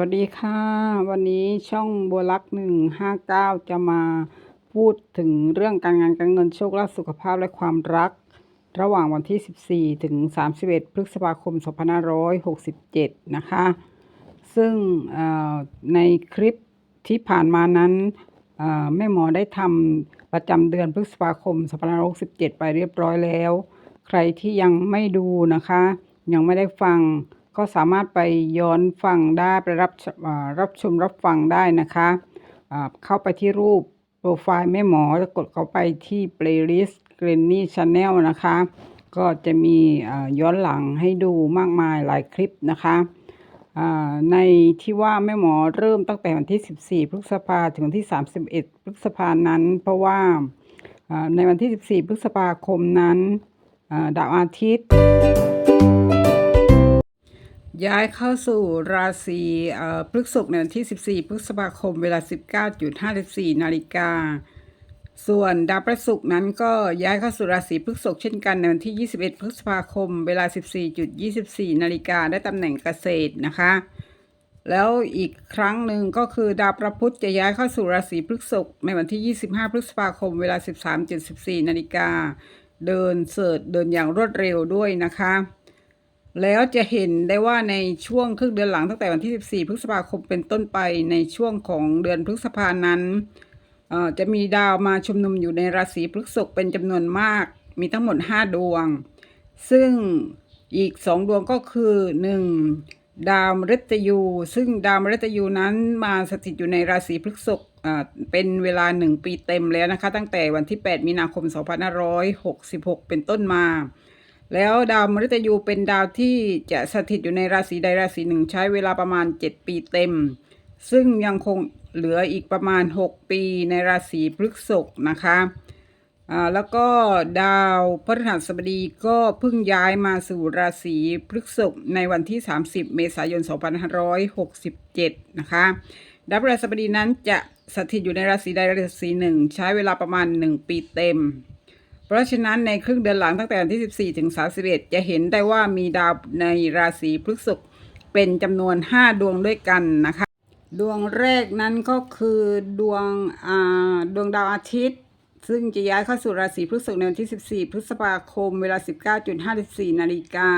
วัสดีค่ะ วันนี้ช่องบัวลักหนึ่งห้าเก้าจะมาพูดถึงเรื่องการงานการเงินโชคลาภสุขภาพและความรัก ระหว่างวันที่ 14 ถึง 31 พฤษภาคม 2567 นะคะ ซึ่งในคลิปที่ผ่านมานั้นแม่หมอได้ทำประจำเดือนพฤษภาคม 2567 ไปเรียบร้อยแล้ว ใครที่ยังไม่ดูนะคะ ยังไม่ได้ฟัง ก็สามารถไปย้อนฟังได้ไปรับชอ่ารับชมรับฟังได้นะคะเข้าไปที่รูปโปรไฟล์แม่หมอแล้วกดเข้าไปที่ playlist Granny Channel นะคะ ก็จะมีย้อนหลังให้ดูมากมายหลายคลิปนะคะในที่ว่าแม่หมอเริ่มตั้งแต่วันที่ 14 พฤษภาถึงวันที่ 31 พฤษภานั้น เพราะว่าในวันที่ 14 พฤษภาคมนั้นดาวอาทิตย์ ย้ายเข้าสู่ราศีพฤษภในวันที่ 14 พฤษภาคมเวลา 19.54 นาฬิกา ส่วนดาวพระศุกร์นั้นก็ย้ายเข้าสู่ราศีพฤษภเช่นกันในวันที่ 21 พฤษภาคม เวลา 14.24 นาฬิกาได้ตำแหน่งเกษตรนะคะ แล้วอีกครั้งหนึ่งก็คือดาวพระพุธจะย้ายเข้าสู่ราศีพฤษภในวันที่ 25 พฤษภาคม เวลา 13.14 นาฬิกา เดินเสิร์ชเดินอย่างรวดเร็วด้วยนะคะ แล้วจะเห็นได้ว่าในช่วงครึ่งเดือนหลังตั้งแต่วันที่ 14 พฤษภาคมเป็นต้นไปในช่วงของเดือนพฤษภานั้นจะมีดาวมาชุมนุมอยู่ในราศีพฤษภเป็นจำนวนมาก มีทั้งหมด 5 ดวง ซึ่งอีก 2 ดวงก็คือ 1. ดาวมฤตยู ซึ่งดาวมฤตยูนั้นมาสถิตอยู่ในราศีพฤษภเป็นเวลา 1 ปีเต็มแล้วนะคะ ตั้งแต่วันที่ 8 มีนาคม 2566 เป็นต้นมา แล้วดาวมฤตยูเป็นดาวที่จะสถิตอยู่ในราศีใดราศีหนึ่งใช้เวลาประมาณ 7 ปีเต็ม ซึ่งยังคงเหลืออีกประมาณ 6 ปีในราศีพฤษภนะคะอ่าแล้วก็ดาวพฤหัสบดีก็เพิ่งย้ายมาสู่ราศีพฤษภในวันที่ 30 เมษายน 2567 นะคะ ดาวพฤหัสบดีนั้นจะสถิตอยู่ในราศีใดราศีหนึ่ง ใช้เวลาประมาณ 1 ปีเต็ม เพราะฉะนั้นในครึ่งเดือนหลังตั้งแต่วันที่ 14 ถึง 31 จะเห็นได้ว่ามีดาวในราศีพฤษภเป็นจำนวน 5 ดวงด้วยกันนะคะ ดวงแรกนั้นก็คือดวงดวงดาวอาทิตย์ ซึ่งจะย้ายเข้าสู่ราศีพฤษภในวันที่ 14 พฤษภาคม เวลา 19.54 นาฬิกา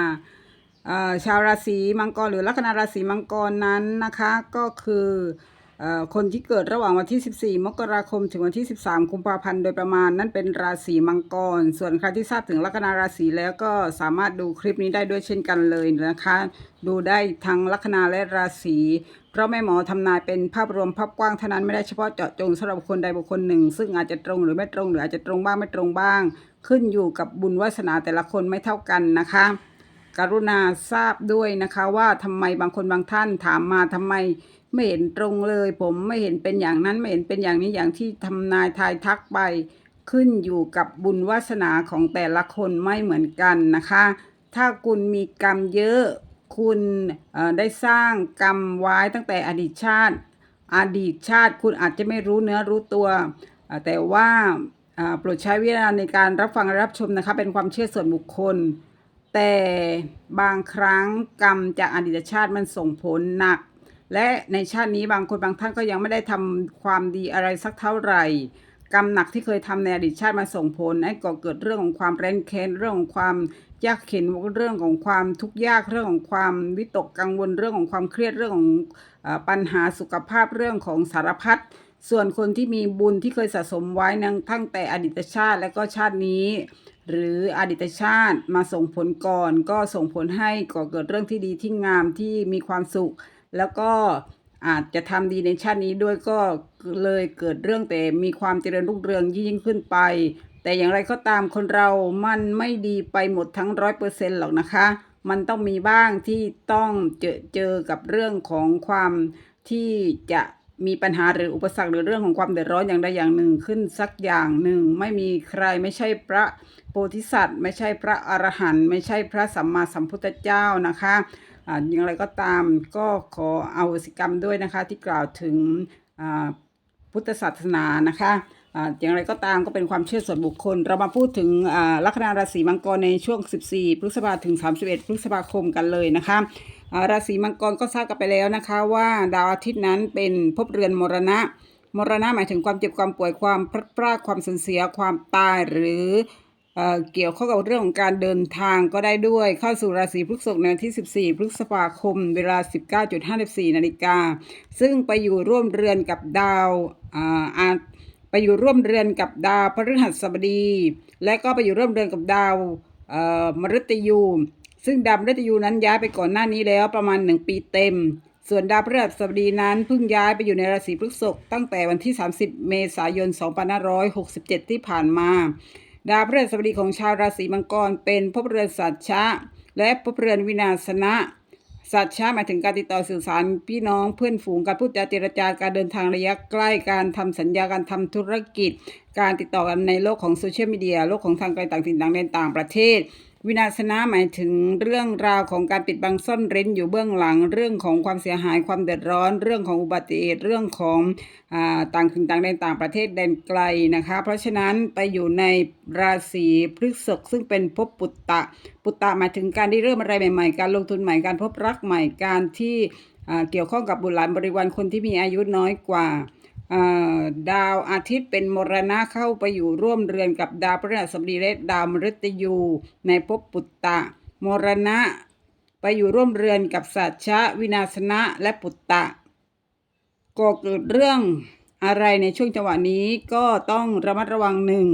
ชาวราศีมังกรหรือลัคนาราศีมังกรนั้นนะคะก็คือ คนที่เกิดระหว่างวันที่ 14 มกราคม ถึงวันที่ 13 กุมภาพันธ์ โดยประมาณ นั่นเป็นราศีมังกร ส่วนใครที่ทราบถึงลัคนาราศีแล้วก็สามารถดูคลิปนี้ได้ด้วยเช่นกันเลยนะคะ ดูได้ทั้งลัคนาและราศีเพราะแม่หมอทำนายเป็นภาพรวมภาพกว้างเท่านั้นไม่ได้เฉพาะเจาะจงสำหรับคนใดบุคคลหนึ่ง ซึ่งอาจจะตรงหรือไม่ตรงหรืออาจจะตรงบ้างไม่ตรงบ้าง ขึ้นอยู่กับบุญวาสนาแต่ละคนไม่เท่ากันนะคะ กรุณาทราบด้วยนะคะว่าทำไมบางคนบางท่านถามมาทำไม ไม่เห็นตรงเลย ผมไม่เห็นเป็นอย่างนั้นไม่เห็นเป็นอย่างนี้อย่างที่ทำนายทายทักไป ขึ้นอยู่กับบุญวาสนาของแต่ละคนไม่เหมือนกันนะคะ ถ้าคุณมีกรรมเยอะ คุณได้สร้างกรรมไว้ตั้งแต่อดีตชาติ อดีตชาติคุณอาจจะไม่รู้เนื้อรู้ตัว แต่ว่าโปรดใช้วิจารณในการรับฟังรับชมนะคะ เป็นความเชื่อส่วนบุคคล แต่บางครั้งกรรมจากอดีตชาติมันส่งผลหนัก และในชาตินี้บางคนบางท่านก็ยังไม่ได้ทำความดีอะไรสักเท่าไหร่กรรมหนักที่เคยทำในอดีตชาติมาส่งผลให้ก่อเกิดเรื่องของความแร้นแค้นเรื่องของความยากเข็นเรื่องของความทุกข์ยากเรื่องของความวิตกกังวลเรื่องของความเครียดเรื่องของปัญหาสุขภาพเรื่องของสารพัดส่วนคนที่มีบุญที่เคยสะสมไว้นั้นตั้งแต่อดีตชาติและก็ชาตินี้ หรืออดีตชาติมาส่งผลก่อน ก็ส่งผลให้ก่อเกิดเรื่องที่ดีที่งามที่มีความสุข แล้วก็อาจจะทำดีในชาตินี้ด้วยก็เลยเกิดเรื่องแต่มีความเจริญรุ่งเรืองยิ่งขึ้นไป แต่อย่างไรก็ตามคนเรามันไม่ดีไปหมดทั้งร้อยเปอร์เซ็นต์หรอกนะคะ มันต้องมีบ้างที่ต้องเจอเจอกับเรื่องของความที่จะมีปัญหาหรืออุปสรรคหรือเรื่องของความเดือดร้อนอย่างใดอย่างหนึ่งขึ้นสักอย่างหนึ่ง ไม่มีใครไม่ใช่พระโพธิสัตว์ ไม่ใช่พระอรหันต์ไม่ใช่พระสัมมาสัมพุทธเจ้านะคะ อย่างไรก็ตามก็ขอเอาสิกรรมด้วยนะคะที่กล่าวถึงพุทธศาสนานะคะอย่างไรก็ตามก็เป็นความเชื่อส่วนบุคคล เรามาพูดถึงลัคนาราศีมังกรในช่วง 14 พฤษภาถึง 31 พฤษภาคมกันเลยนะคะราศีมังกรก็ทราบกันไปแล้วนะคะว่าดาวอาทิตย์นั้นเป็นภพเรือนมรณะ มรณะหมายถึงความเจ็บความป่วยความพลัดพรากความสูญเสียความตายหรือ เกี่ยวข้องกับเรื่องของการเดินทางก็ได้ด้วยเข้าสู่ราศีพฤษภในวันที่ 14 พฤษภาคม เวลา 19.54 นาฬิกา ซึ่งไปอยู่ร่วมเรือนกับดาวอาไปอยู่ร่วมเรือนกับดาวพฤหัสบดี และก็ไปอยู่ร่วมเรือนกับดาวมฤตยู ซึ่งดาวมฤตยูนั้นย้ายไปก่อนหน้านี้แล้วประมาณ 1 ปีเต็ม ส่วนดาวพฤหัสบดีนั้นเพิ่งย้ายไปอยู่ในราศีพฤษภตั้งแต่วันที่ 30 เมษายน 2567 ที่ผ่านมา ดาวพฤหัสบดีของชาวราศีมังกรเป็นภพเรือนสัตชะ และภพเรือนวินาศนะสัตชะหมายถึงการติดต่อสื่อสารพี่น้องเพื่อนฝูงการพูดจาเจรจาการเดินทางระยะใกล้การทำสัญญาการทำธุรกิจ การติดต่อกันในโลกของโซเชียลมีเดียโลกของทางไกลต่างถิ่นต่างแดนต่างประเทศ วินาศนะหมายถึงเรื่องราวของการปิดบังซ่อนเร้นอยู่เบื้องหลัง เรื่องของความเสียหายความเดือดร้อน เรื่องของอุบัติเหตุเรื่องของอต่างถิ่นต่างแดนต่างประเทศแดนไกลนะคะ เพราะฉะนั้นไปอยู่ในราศีพฤษภซึ่งเป็นภพปุตตะ ปุตตะหมายถึงการได้เริ่มอะไรใหม่ๆ การลงทุนใหม่การพบรักใหม่การที่เกี่ยวข้องกับบุตรหลานบริวารคนที่มีอายุน้อยกว่า ดาวอาทิตย์เป็นมรณะเข้าไปอยู่ร่วมเรือนกับดาวพฤหัสบดีและดาวมฤตยู ในภพปุตตะ มรณะ ไปอยู่ร่วมเรือนกับสัจชะวินาศนะและปุตตะก็เกิดเรื่องอะไรในช่วงจังหวะนี้ก็ต้องระมัดระวังหนึ่ง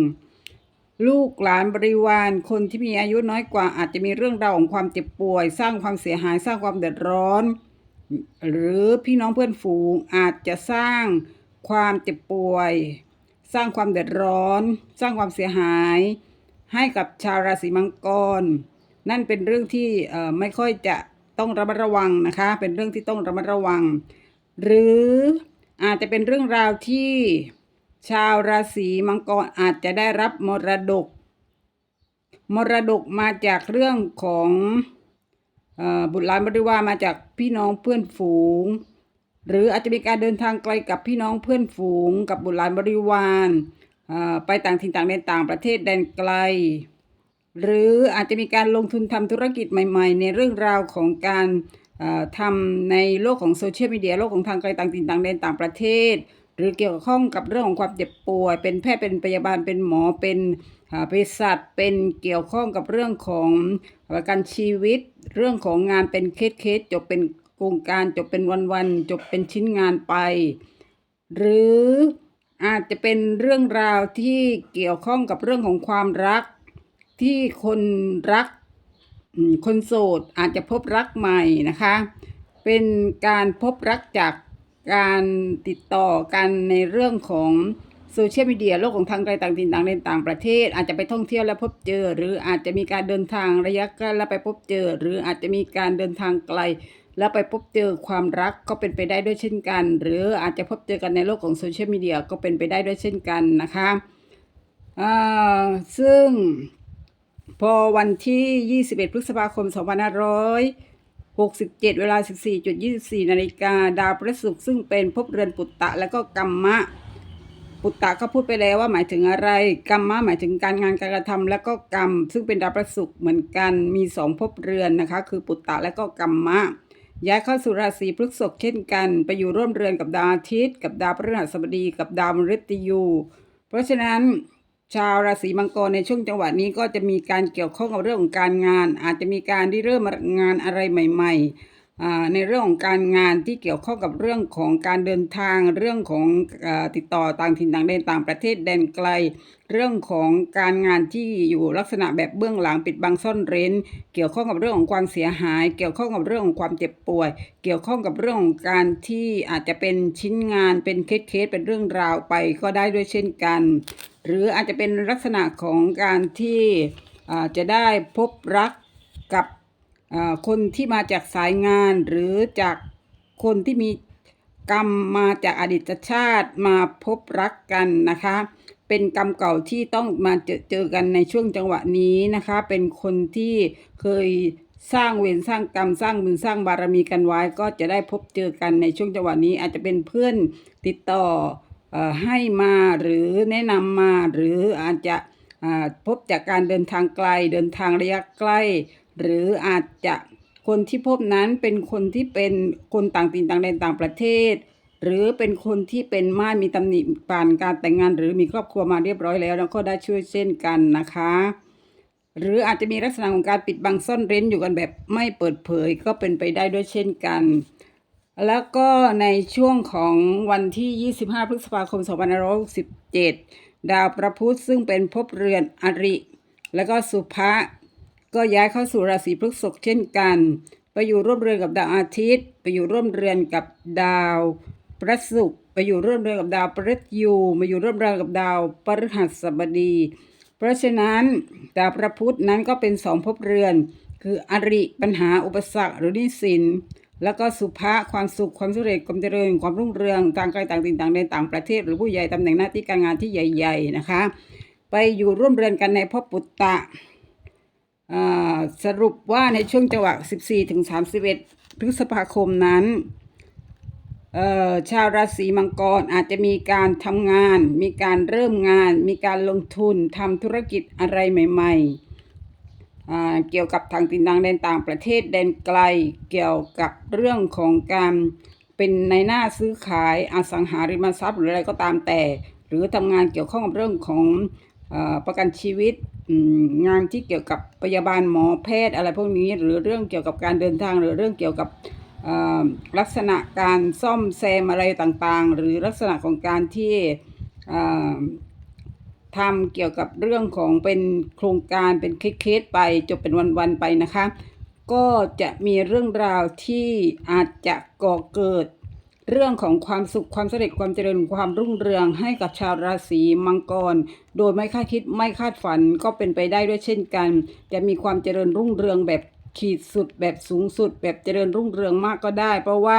ลูกหลานบริวารคนที่มีอายุน้อยกว่า อาจจะมีเรื่องราวของความเจ็บป่วย สร้างความเสียหายสร้างความเดือดร้อน หรือพี่น้องเพื่อนฝูงอาจจะสร้าง ความเจ็บป่วย สร้างความเดือดร้อน สร้างความเสียหาย ให้กับชาวราศีมังกร นั่นเป็นเรื่องที่ไม่ค่อยจะต้องระมัดระวังนะคะ เป็นเรื่องที่ต้องระมัดระวัง หรืออาจจะเป็นเรื่องราวที่ชาวราศีมังกรอาจจะได้รับมรดก มรดกมาจากเรื่องของอบุตรหลานบริวารมาจากพี่น้องเพื่อนฝูง หรืออาจจะมีการเดินทางไกลกับพี่น้องเพื่อนฝูง กับบุตรหลานบริวารไปต่างถิ่นต่างแดนต่างประเทศแดนไกล หรืออาจจะมีการลงทุนทำธุรกิจใหม่ ๆ ในเรื่องราวของการทำในโลกของโซเชียลมีเดียโลกของทางไกลต่างถิ่นต่างแดนต่างประเทศ หรือเกี่ยวข้องกับเรื่องของความเจ็บป่วย เป็นแพทย์เป็นพยาบาลเป็นหมอเป็นเภสัชเป็นเกี่ยวข้องกับเรื่องของประกันชีวิต เรื่องของงานเป็นเคสเคสๆจบเป็น ครงการจบเป็นวันๆจบเป็นชิ้นงานไป หรืออาจจะเป็นเรื่องราวที่เกี่ยวข้องกับเรื่องของความรัก ที่คนรักคนโสดอาจจะพบรักใหม่นะคะ เป็นการพบรักจากการติดต่อกันในเรื่องของโซเชียลมีเดียโลกของทางไกลต่างถิ่นต่างแดนต่างประเทศ อาจจะไปท่องเที่ยวแล้วพบเจอ หรืออาจจะมีการเดินทางระยะใกล้แล้วไปพบเจอ หรืออาจจะมีการเดินทางไกล แล้วไปพบเจอความรักก็เป็นไปได้ด้วยเช่นกัน หรืออาจจะพบเจอกันในโลกของโซเชียลมีเดียก็เป็นไปได้ด้วยเช่นกันนะคะซึ่งพอวันที่ 21 พฤษภาคม 2567 เวลา 14.24 นาฬิกา ดาวพฤหัสซึ่งเป็นภพเรือนปุตตะและก็กัมมะ ปุตตะก็พูดไปแล้วว่าหมายถึงอะไรกัมมะหมายถึงการงานการกระทำและก็กรรม ซึ่งเป็นดาวพฤหัสเหมือนกัน มีสองภพเรือนนะคะ คือปุตตะและก็กัมมะ ย้ายเข้าสู่ราศีพฤษภเช่นกัน ไปอยู่ร่วมเรือนกับดาวอาทิตย์ กับดาวพฤหัสบดี กับดาวมฤตยู เพราะฉะนั้นชาวราศีมังกรในช่วงจังหวะนี้ก็จะมีการเกี่ยวข้องกับเรื่องของการงาน อาจจะมีการที่เริ่มงานอะไรใหม่ ๆ ในเรื่องของการงานที่เกี่ยวข้องกับเรื่องของการเดินทาง เรื่องของอติดต่อต่างถิ่นต่างแดนต่างประเทศแดนไกล เรื่องของการงานที่อยู่ลักษณะแบบเบื้องหลังปิดบังซ่อนเร้น เกี่ยวข้องกับเรื่องของความเสียหาย เกี่ยวข้องกับเรื่องของความเจ็บป่วย เกี่ยวข้องกับเรื่องของการที่อาจจะเป็นชิ้นงานเป็นเคสเคสเป็นเรื่องราวไปก็ได้ด้วยเช่นกัน หรืออาจจะเป็นลักษณะของการที่จะได้พบรักกับ คนที่มาจากสายงานหรือจากคนที่มีกรรมมาจากอดีตชาติมาพบรักกันนะคะ เป็นกรรมเก่าที่ต้องมาเจอเจอกันในช่วงจังหวะนี้นะคะ เป็นคนที่เคยสร้างเวรสร้างกรรมสร้างบุญสร้างบารมีกันไว้ ก็จะได้พบเจอกันในช่วงจังหวะนี้ อาจจะเป็นเพื่อนติดต่ออให้มาหรือแนะนำมาหรืออาจจะพบจากการเดินทางไกลเดินทางระยะใกล้ หรืออาจจะคนที่พบนั้นเป็นคนที่เป็นคนต่างถิ่นต่างแดนต่างประเทศ หรือเป็นคนที่เป็นม่ายมีตำหนิผ่านการแต่งงาน หรือมีครอบครัวมาเรียบร้อยแล้ว แล้วก็ได้ช่วยเช่นกันนะคะ หรืออาจจะมีลักษณะของการปิดบังซ่อนเร้นอยู่กันแบบไม่เปิดเผยก็เป็นไปได้ด้วยเช่นกันแล้วก็ในช่วงของวันที่ 25 พฤษภาคม 2567 ดาวประพุธซึ่งเป็นภพเรือนอริ แล้วก็สุภะ ก็ย้ายเข้าสู่ราศีพฤษภเช่นกัน ไปอยู่ร่วมเรือนกับดาวอาทิตย์ ไปอยู่ร่วมเรือนกับดาวพระศุกร์ไปอยู่ร่วมเรือนกับดาวพฤหัสยูมาอยู่ร่วมเรือนกับดาวพฤหัสบดี เพราะฉะนั้นดาวพระพุธนั้นก็เป็นสองภพเรือน คืออริปัญหาอุปสรรคหรือนิสินแล้วก็สุภะความสุขความสำเร็จความเจริญความรุ่งเรืองต่างไกลต่างถิ่นต่างแดนต่างประเทศ หรือผู้ใหญ่ตำแหน่งหน้าที่การงานที่ใหญ่ ๆนะคะ ไปอยู่ร่วมเรือนกันในภพปุตตะ สรุปว่าในช่วงจังหวะ 14 ถึง 31 พฤษภาคมนั้นชาวราศีมังกรอาจจะมีการทำงาน มีการเริ่มงาน มีการลงทุนทำธุรกิจอะไรใหม่ ๆ เกี่ยวกับทางตินดังแดนต่างประเทศแดนไกล เกี่ยวกับเรื่องของการเป็นในหน้าซื้อขายอสังหาริมทรัพย์หรืออะไรก็ตามแต่ หรือทำงานเกี่ยวข้องกับเรื่องของอประกันชีวิต งานที่เกี่ยวกับพยาบาลหมอแพทย์อะไรพวกนี้ หรือเรื่องเกี่ยวกับการเดินทาง หรือเรื่องเกี่ยวกับลักษณะการซ่อมแซมอะไรต่างๆ หรือลักษณะของการที่ทำเกี่ยวกับเรื่องของเป็นโครงการเป็นเคสๆไปจบเป็นวันๆไปนะคะ ก็จะมีเรื่องราวที่อาจจะก่อเกิด เรื่องของความสุขความสำเร็จความเจริญความรุ่งเรืองให้กับชาวราศีมังกร โดยไม่คาดคิดไม่คาดฝันก็เป็นไปได้ด้วยเช่นกัน จะมีความเจริญรุ่งเรืองแบบขีดสุดแบบสูงสุด แบบเจริญรุ่งเรืองมากก็ได้ เพราะว่า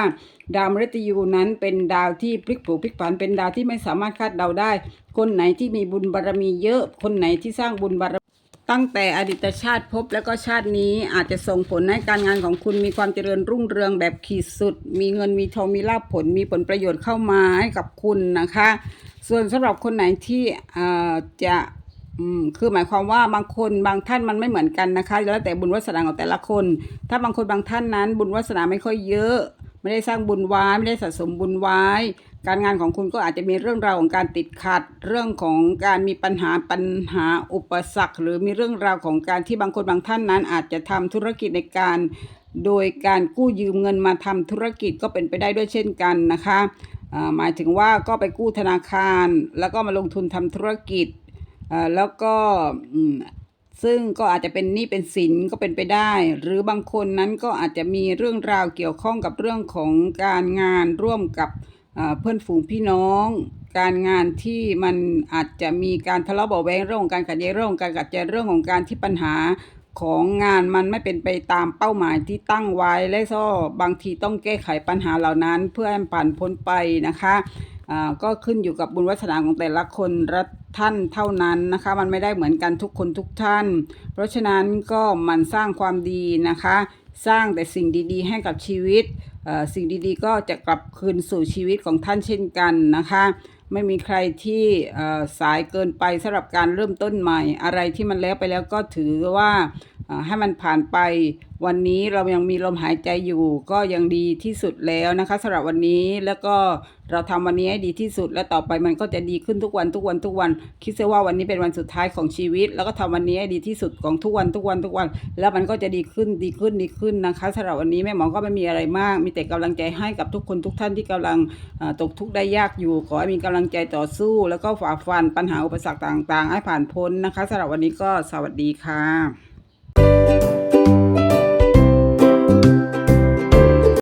ดาวมฤตยูนั้นเป็นดาวที่พลิกผูพลิกผันเป็นดาวที่ไม่สามารถคาดเดาได้ คนไหนที่มีบุญบารมีเยอะ คนไหนที่สร้างบุญบารมี ตั้งแต่อดีตชาติพบแล้วก็ชาตินี้อาจจะส่งผลให้การงานของคุณมีความเจริญรุ่งเรืองแบบขีดสุด มีเงินมีทองมีลาภผล มีผลประโยชน์เข้ามาให้กับคุณนะคะ ส่วนสำหรับคนไหนที่จะคือหมายความว่าบางคนบางท่านมันไม่เหมือนกันนะคะแล้วแต่บุญวาสนาของแต่ละคน ถ้าบางคนบางท่านนั้น บุญวาสนาไม่ค่อยเยอะ ไม่ได้สร้างบุญไว้ไม่ได้สะสมบุญไว้ การงานของคุณก็อาจจะมีเรื่องราวของการติดขัด เรื่องของการมีปัญหาปัญหาอุปสรรค หรือมีเรื่องราวของการที่บางคนบางท่านนั้น อาจจะทำธุรกิจในการ โดยการกู้ยืมเงินมาทำธุรกิจก็เป็นไปได้ด้วยเช่นกันนะคะหมายถึงว่าก็ไปกู้ธนาคาร แล้วก็มาลงทุนทำธุรกิจแล้วก็ ซึ่งก็อาจจะเป็นหนี้เป็นสินก็เป็นไปได้ หรือบางคนนั้นก็อาจจะมีเรื่องราวเกี่ยวข้องกับเรื่องของการงานร่วมกับเพื่อนฝูงพี่น้อง การงานที่มันอาจจะมีการทะเลาะเบาะแวงเรื่องของการขัดแย้งเรื่องของการขัดแย้งเรื่องของการที่ปัญหาของงานมันไม่เป็นไปตามเป้าหมายที่ตั้งไว้และก็บางทีต้องแก้ไขปัญหาเหล่านั้น เพื่อให้ผ่านพ้นไปนะคะ ก็ขึ้นอยู่กับบุญวาสนาของแต่ละคนละท่านเท่านั้นนะคะ มันไม่ได้เหมือนกันทุกคนทุกท่าน เพราะฉะนั้นก็มันสร้างความดีนะคะ สร้างแต่สิ่งดีๆ ให้กับชีวิตสิ่งดีๆ ก็จะกลับคืนสู่ชีวิตของท่านเช่นกันนะคะ ไม่มีใครที่สายเกินไปสำหรับการเริ่มต้นใหม่ อะไรที่มันแล้วไปแล้วก็ถือว่า ให้มันผ่านไป วันนี้เรายังมีลมหายใจอยู่ ก็ยังดีที่สุดแล้วนะคะสำหรับวันนี้แล้วก็เราทำวันนี้ให้ดีที่สุด และต่อไปมันก็จะดีขึ้นทุกวันทุกวันทุกวัน คิดซะว่าวันนี้เป็นวันสุดท้ายของชีวิต แล้วก็ทำวันนี้ให้ดีที่สุดของทุกวันทุกวันทุกวัน แล้วมันก็จะดีขึ้นดีขึ้นดีขึ้นนะคะสำหรับวันนี้แม่หมอก็ไม่มีอะไรมาก มีแต่กำลังใจให้กับทุกคนทุกท่านที่กำลังตกทุกข์ได้ยากอยู่ขอให้มีกำลังใจต่อสู้ แล้วก็ฝ่าฟันปัญหาอุปสรรคต่างๆ ให้ผ่านพ้นนะคะสำหรับวันนี้ก็สวัสดีค่ะ